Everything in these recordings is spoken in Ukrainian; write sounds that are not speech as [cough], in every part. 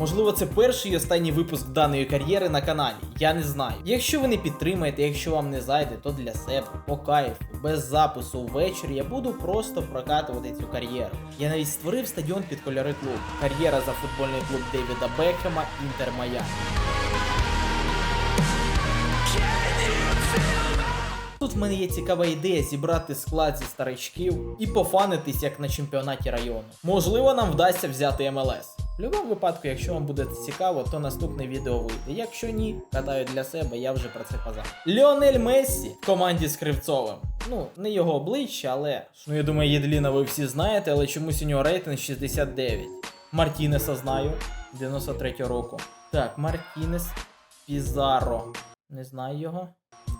Можливо, це перший і останній випуск даної кар'єри на каналі. Я не знаю. Якщо ви не підтримаєте, якщо вам не зайде, то для себе по кайфу, без запису ввечері я буду просто прокатувати цю кар'єру. Я навіть створив стадіон під кольори клубу. Кар'єра за футбольний клуб Девіда Бекхема Інтер Майами. Тут в мене є цікава ідея зібрати склад зі старичків і пофанитись як на чемпіонаті району. Можливо, нам вдасться взяти МЛС. В будь-якому випадку, якщо вам буде цікаво, то наступне відео вийде. Якщо ні, катаю для себе, я вже про це казав. Ліонель Мессі в команді з Кривцовим. Ну, не його обличчя, але ну я думаю, Єдліна ви всі знаєте, але чомусь у нього рейтинг 69. Мартінеса знаю, 93 року. Так, Мартінес, Пізаро. Не знаю його.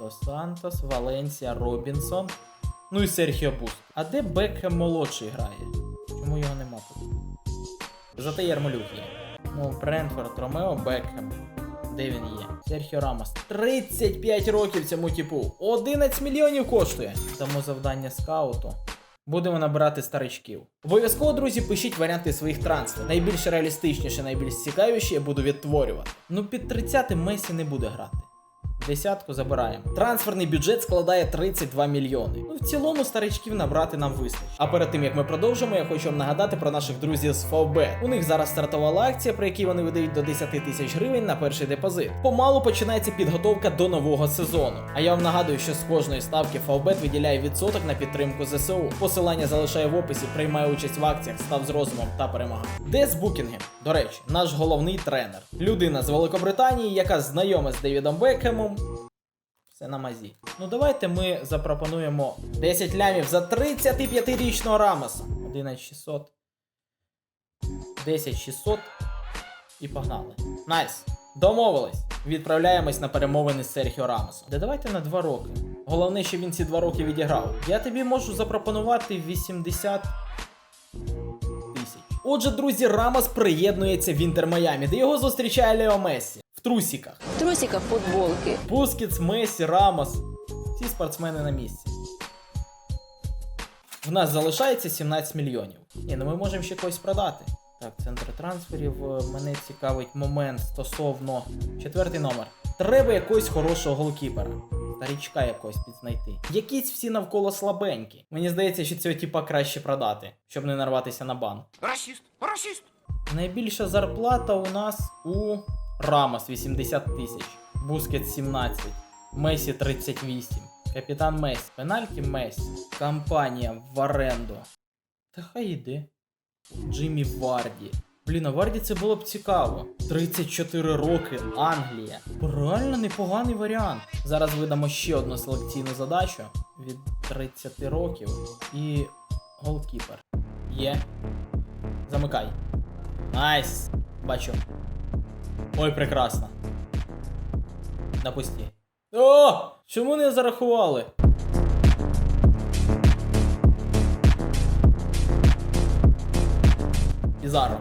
Дос Сантос, Валенсія, Робінсон. Ну і Серхіо Буст. А де Бекхем молодший грає? Чому його нема тут? Зате Ярмолюк є. Ну, Брентфорд, Ромео, Бекхем. Де він є? Серхіо Рамос. 35 років цьому типу. 11 мільйонів коштує. Тому завдання скауту. Будемо набирати старичків. Обов'язково, друзі, пишіть варіанти своїх трансферів. Найбільш реалістичніше, найбільш цікавіші я буду відтворювати. Ну, під 30 Месі не буде грати. Десятку забираємо. Трансферний бюджет складає 32 мільйони. Ну, в цілому старичків набрати нам вистачить. А перед тим як ми продовжимо, я хочу вам нагадати про наших друзів з Фавбет. У них зараз стартувала акція, при якій вони видають до 10 тисяч гривень на перший депозит. Помалу починається підготовка до нового сезону. А я вам нагадую, що з кожної ставки Фавбет виділяє відсоток на підтримку ЗСУ. Посилання залишаю в описі, приймає участь в акціях, став з розумом та перемагай. Де Букінгем? До речі, наш головний тренер. Людина з Великобританії, яка знайома з Девідом Бекхемом. Все на мазі. Ну давайте ми запропонуємо 10 лямів за 35-річного Рамоса. 11600. 10600. І погнали. Найс. Домовились. Відправляємось на перемовини з Серхіо Рамосом. Да давайте на 2 роки. Головне, що він ці 2 роки відіграв. Я тобі можу запропонувати 80 тисяч. Отже, друзі, Рамос приєднується в Інтер Майамі, де його зустрічає Лео Мессі в трусіках. В трусиках футболки. Бускетс, Месі, Рамос. Всі спортсмени на місці. В нас залишається 17 мільйонів. Ні, ну ми можемо ще когось продати. Так, центр трансферів. е, Мене цікавить момент стосовно четвертий номер. Треба якогось хорошого голкіпера. Старічка якогось підзнайти. Якісь всі навколо слабенькі. Мені здається, що цього типа краще продати, щоб не нарватися на бан. Расист! Расист! Найбільша зарплата у нас у Рамос 80 тисяч, Бускет 17, Месі 38, Капітан Месі, Пенальті Месі, Компанія в оренду. Та хай йде. Джиммі Варді. Блін, а Варді це було б цікаво. 34 роки, Англія. Реально непоганий варіант. Зараз видамо ще одну селекційну задачу від 30 років і голкіпер. Є. Замикай. Найс. Бачу. Ой, прекрасно. Допусти. О! Чому не зарахували? Пізаро.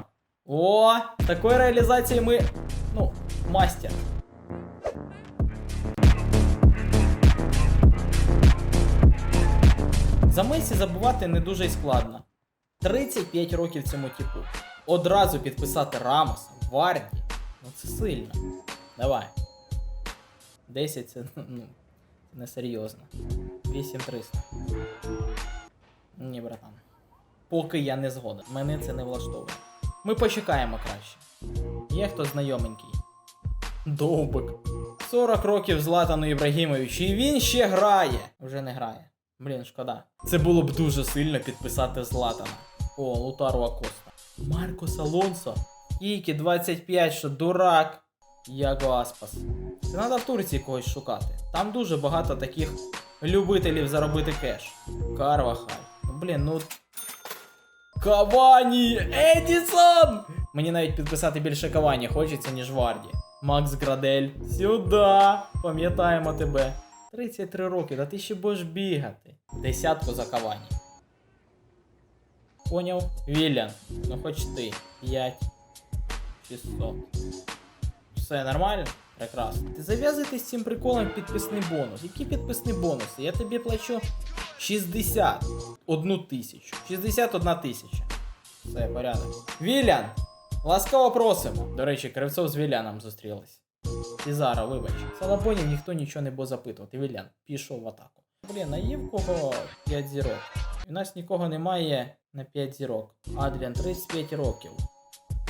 О! Такої реалізації ми. Ну, мастер. За Месі забувати не дуже й складно. 35 років цьому типу. Одразу підписати Рамоса, Варді. Ну це сильно. Давай. 10 це ну, не серйозно. 8300. Ні, братан. Поки я не згоден. Мене це не влаштовує. Ми почекаємо краще. Є хто знайоменький. Довбик. 40 років Златану Ібрагімовичу, і він ще грає. Вже не грає. Блін, шкода. Це було б дуже сильно підписати Златана. О, Лутару Акоста. Маркос Алонсо. Тільки 25, що дурак. Яго Аспас. Це треба в Турції когось шукати. Там дуже багато таких любителів заробити кеш. Карвахаль. Ну, Блін, ну. Кавані! Едісон! Мені навіть підписати більше Кавані хочеться, ніж Варді. Макс Градель. Сюда! Пам'ятаємо тебе. 33 роки, да ти ще будеш бігати. Десятку за Кавані. Поняв? Віллян. Ну хоч ти. 5. 600. Все нормально? Прекрасно. Ти зав'язуйте з цим приколом підписний бонус. Які підписні бонуси? Я тобі плачу 61 тисячу. 61 тисяча. Все, порядок. Вілян! Ласкаво просимо. До речі, Кривцов з Віляном зустрілись. Пізаро, вибач. Салабонів ніхто нічого не буде запитувати. Вілян пішов в атаку. Блін, а є в кого 5 зірок? У нас нікого немає на 5 зірок. Адріан 35 років.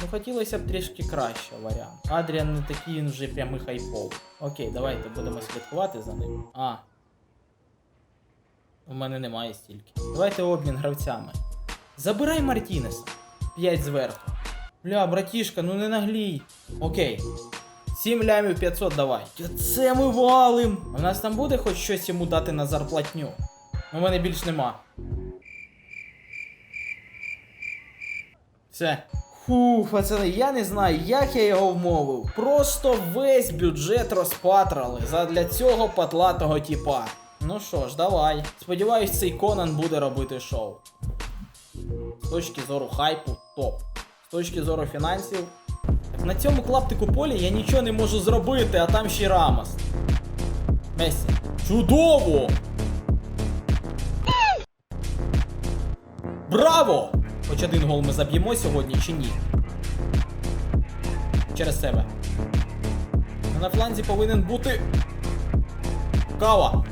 Ну хотілося б трішки краще варіант. Адріан не такий він вже прямий хайпов. Окей, давайте будемо слідкувати за ним. А. У мене немає стільки. Давайте обмін гравцями. Забирай Мартінеса. 5 зверху. Бля, братішка, ну не наглій. Окей. 7 лямів 500 давай. Це ми валим. В нас там буде хоч щось йому дати на зарплатню. У мене більш нема. Все. Фу, пацани, я не знаю, як я його вмовив. Просто весь бюджет розпатрали задля цього патлатого тіпа. Ну що ж, давай. Сподіваюсь, цей Конан буде робити шоу. З точки зору хайпу, топ. З точки зору фінансів. На цьому клаптику полі я нічого не можу зробити, а там ще й Рамос. Месі. Чудово! Браво! Хоч один гол ми заб'ємо сьогодні чи ні? Через себе. На фланзі повинен бути. Кава.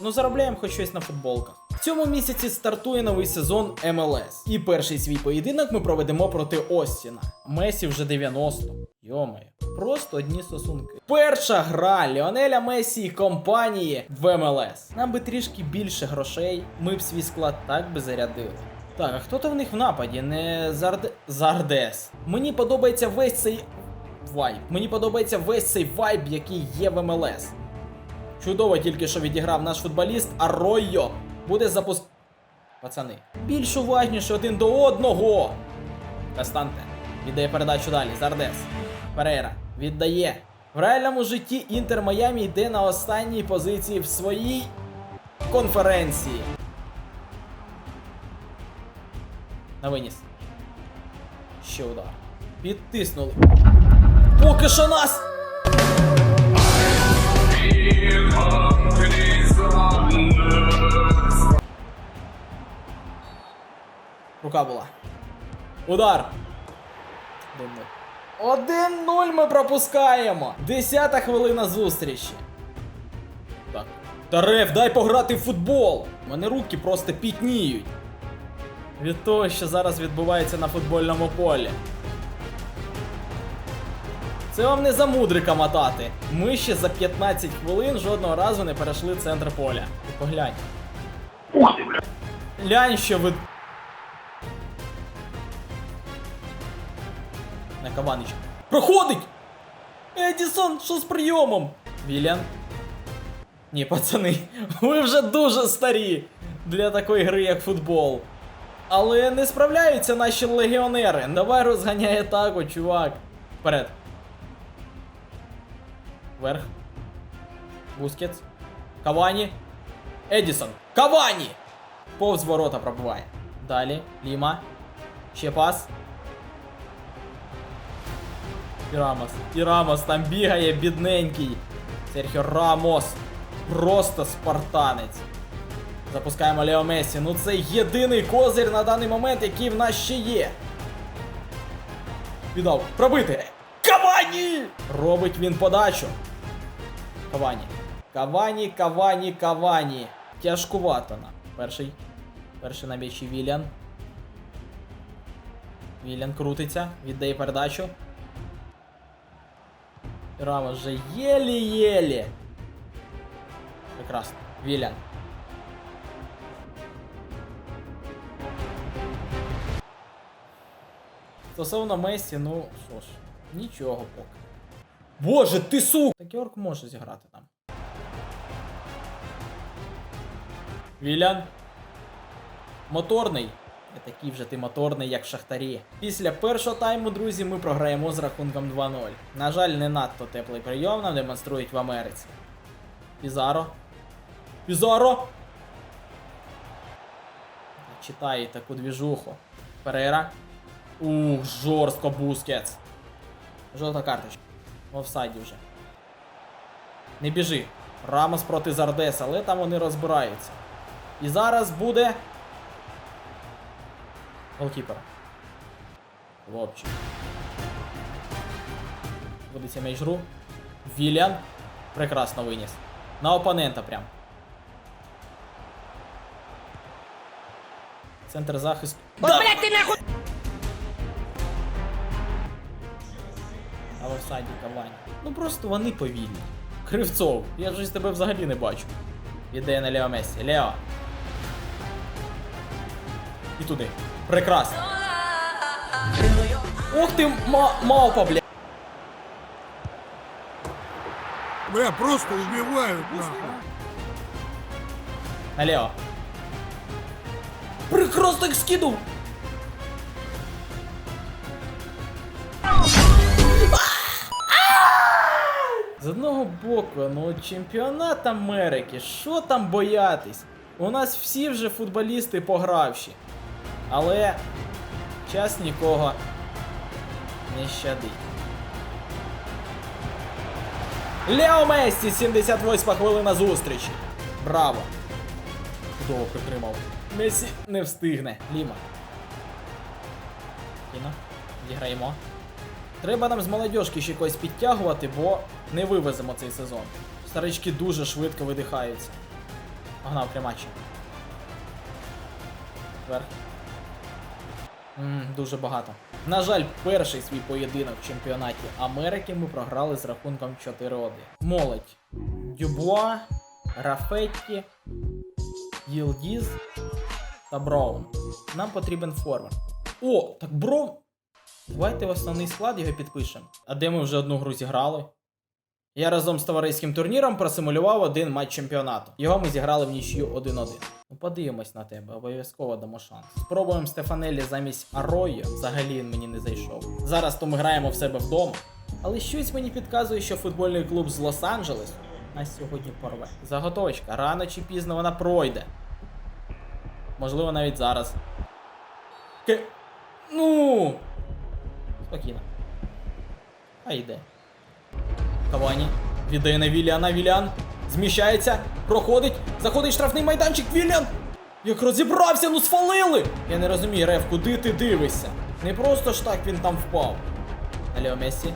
Ну заробляємо хоч щось на футболках. В цьому місяці стартує новий сезон МЛС. І перший свій поєдинок ми проведемо проти Остіна. Месі вже 90. Йомаю. Просто одні стосунки. Перша гра Ліонеля Месі і компанії в МЛС. Нам би трішки більше грошей, ми б свій склад так би зарядили. Так, а хто то в них в нападі? Не Зарде... Зардес. Мені подобається весь цей вайб. Мені подобається весь цей вайб, який є в МЛС. Чудово тільки що відіграв наш футболіст, а Ройо буде запуск. Пацани. Більш уважніше один до одного. Кастанте. Віддає передачу далі. Зардес. Перейра. Віддає. В реальному житті Інтер Майамі йде на останній позиції в своїй конференції. На виніс. Ще удар. Підтиснули. Поки що нас! Рука була. Удар. 1-0. 1-0 ми пропускаємо. Десята хвилина зустрічі. Так. Тареф, дай пограти в футбол. У мене руки просто пітніють. Від того, що зараз відбувається на футбольному полі. Це вам не за мудрика мотати. Ми ще за 15 хвилин жодного разу не перейшли центр поля. Ти поглянь. Глянь, що ви. На Каванич. Проходить! Едісон, що з прийомом? Вілян. Ні, пацани, [laughs] ви вже дуже старі для такої гри, як футбол. Але не справляються наші легіонери. Давай розганяй атаку, чувак. Вперед. Вверх. Бускетс. Кавані. Едісон. Кавані! Повз ворота пробиває. Далі. Ліма. Ще пас. І Рамос. І Рамос там бігає, бідненький. Серхіо Рамос. Просто спартанець. Запускаємо Лео Месі. Ну це єдиний козир на даний момент, який в нас ще є. Віддав. Пробити. Кавані! Робить він подачу. Кавані. Кавані, Кавані, Кавані. Тяжкувато нам. Перший. Перший на м'ячі Вілян. Вілян крутиться, віддає передачу. Рамос вже єлі-єлі. Прекрасно. Вілян. Стосовно Месі, ну що ж, нічого поки. Боже, ти сук! Так Йорк може зіграти там. Вілян. Моторний. Не такий вже ти моторний, як в Шахтарі. Після першого тайму, друзі, ми програємо з рахунком 2-0. На жаль, не надто теплий прийом нам демонструють в Америці. Пізаро. Пізаро! Читає таку двіжуху. Перейра. Ух, жорстко Бускетс. Жовта карточка. В офсайді вже. Не біжи. Рамос проти Зардеса, але там вони розбираються. І зараз буде. Голкіпер. Хлопчик. Водиться м'яч гру. Вільян. Прекрасно виніс. На опонента прям. Центр захисту. Да! А офсайді Кавані. Ну просто вони повільні. Кривцов, я ж тебе взагалі не бачу. Іде на Лео Мессі. Лео. І туди. Прекрасно. Ух ти, ма мавпа, бля. Бля, просто убивают нахуй. На Лео. Прекрасно їх скинув. З одного боку, ну чемпіонат Америки, що там боятись? У нас всі вже футболісти погравші. Але час нікого не щадить. Лео Мессі, 78 хвилина зустрічі. Браво! Чудово притримав. Месі не встигне. Ліма. Кіно. Відіграємо. Треба нам з молодіжки ще когось підтягувати, бо не вивеземо цей сезон. Старички дуже швидко видихаються. Погнав кремачі. Вверх. М, дуже багато. На жаль, перший свій поєдинок в чемпіонаті Америки ми програли з рахунком 4-1. Молодь. Дюбуа, Рафетті, Їлдіз та Браун. Нам потрібен форвард. О, так Браун. Давайте в основний склад його підпишемо. А де ми вже одну гру зіграли? Я разом з товариським турніром просимулював один матч чемпіонату. Його ми зіграли в нічю 1-1. Ну подивимось на тебе, обов'язково дамо шанс. Спробуємо Стефанелі замість Арою. Взагалі він мені не зайшов. Зараз то ми граємо в себе вдома. Але щось мені підказує, що футбольний клуб з Лос-Анджелес нас сьогодні порве. Заготовочка, рано чи пізно вона пройде. Можливо, навіть зараз. Ке... Ну. Спокійно. А йде. Кавані. Віддає на Віліана. Віліан. Зміщається. Проходить. Заходить штрафний майданчик. Віліан! Як розібрався, ну свалили! Я не розумію, Рев, куди ти дивишся? Не просто ж так він там впав. На Лео Мессі.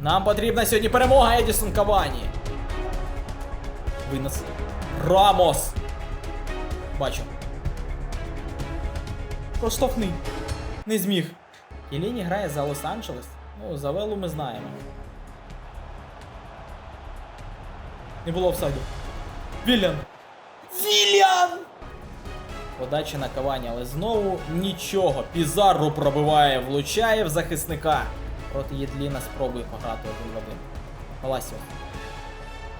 Нам потрібна сьогодні перемога Едісон Кавані. Винос. Рамос. Бачу. Проштовхни. Не зміг. Єліні грає за Лос-Анджелес. Ну, за Велу ми знаємо. Не було офсайду. Вільян! Вільян! Подача на Кавані, але знову нічого. Пізарро пробиває, влучає в захисника. Проти Єдліна спробує пограти один в один. Паласіо.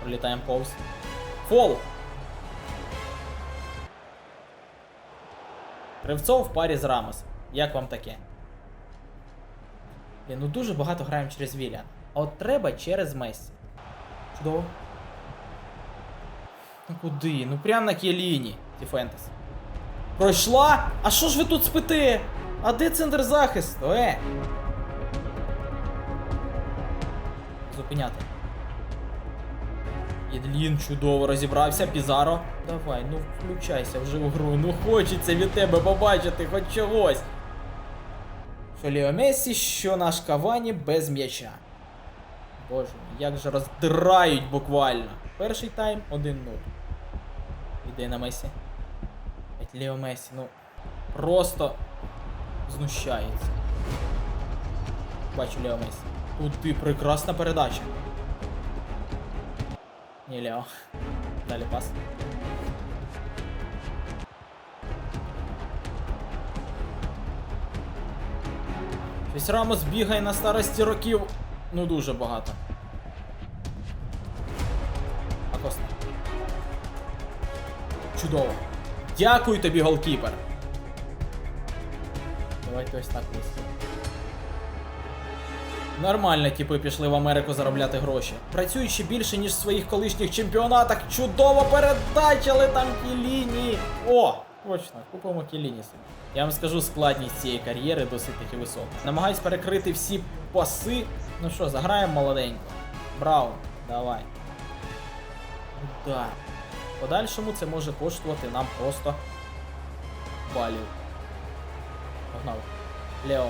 Пролітаємо повз. Фол! Кривцов в парі з Рамос. Як вам таке? Блін, ну дуже багато граємо через Віліан. А от треба через Мессі. Чудово. Ну куди? Ну прям на Кєліні. Діфентес. Пройшла? А що ж ви тут спите? А де центр захисту? Е? Зупиняти. Єдлін чудово розібрався, Пізаро. Давай, ну включайся вже в гру. Ну хочеться від тебе побачити хоч чогось. Що Ліо Мессі, що наш Кавані без м'яча. Боже, як же роздирають буквально. Перший тайм 1-0. Іде на Месі. Ліо Месі, ну просто знущається. Бачу Ліо Месі. Тут ти прекрасна передача. Ні, Лео. Далі пас. Щось Рамос бігає на старості років. Ну дуже багато. Акоста. Чудово. Дякую тобі, голкіпер. Давайте ось так вийшло. Нормально, типи пішли в Америку заробляти гроші. Працюючи більше, ніж в своїх колишніх чемпіонатах. Чудова передача, але там кіліні. О! Точно, купимо кіліні собі. Я вам скажу, складність цієї кар'єри досить таки висока. Намагаюсь перекрити всі паси. Ну що, заграємо молоденько. Браун, давай. Удар. В подальшому це може коштувати нам просто балів. Погнали. Лео.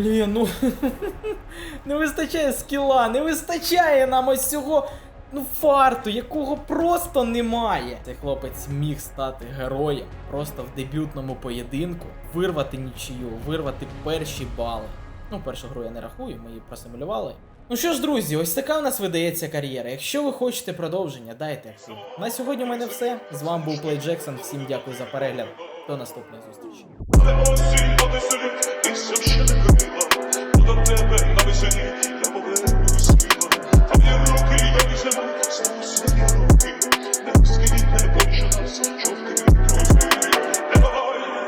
Блін, ну [laughs] не вистачає скіла, не вистачає нам ось цього ну фарту, якого просто немає. Цей хлопець міг стати героєм просто в дебютному поєдинку, вирвати нічию, вирвати перші бали. Ну, першу гру я не рахую, ми її просимулювали. Ну що ж, друзі, ось така у нас видається кар'єра. Якщо ви хочете продовження, дайте актив. На сьогодні у мене все. З вами був Плей Джексон. Всім дякую за перегляд. До наступної зустрічі. До тебе на веселі, я поверну спіла. Твої руки, я візьму, знову свої руки. Не розкидіть, не більше нас, чого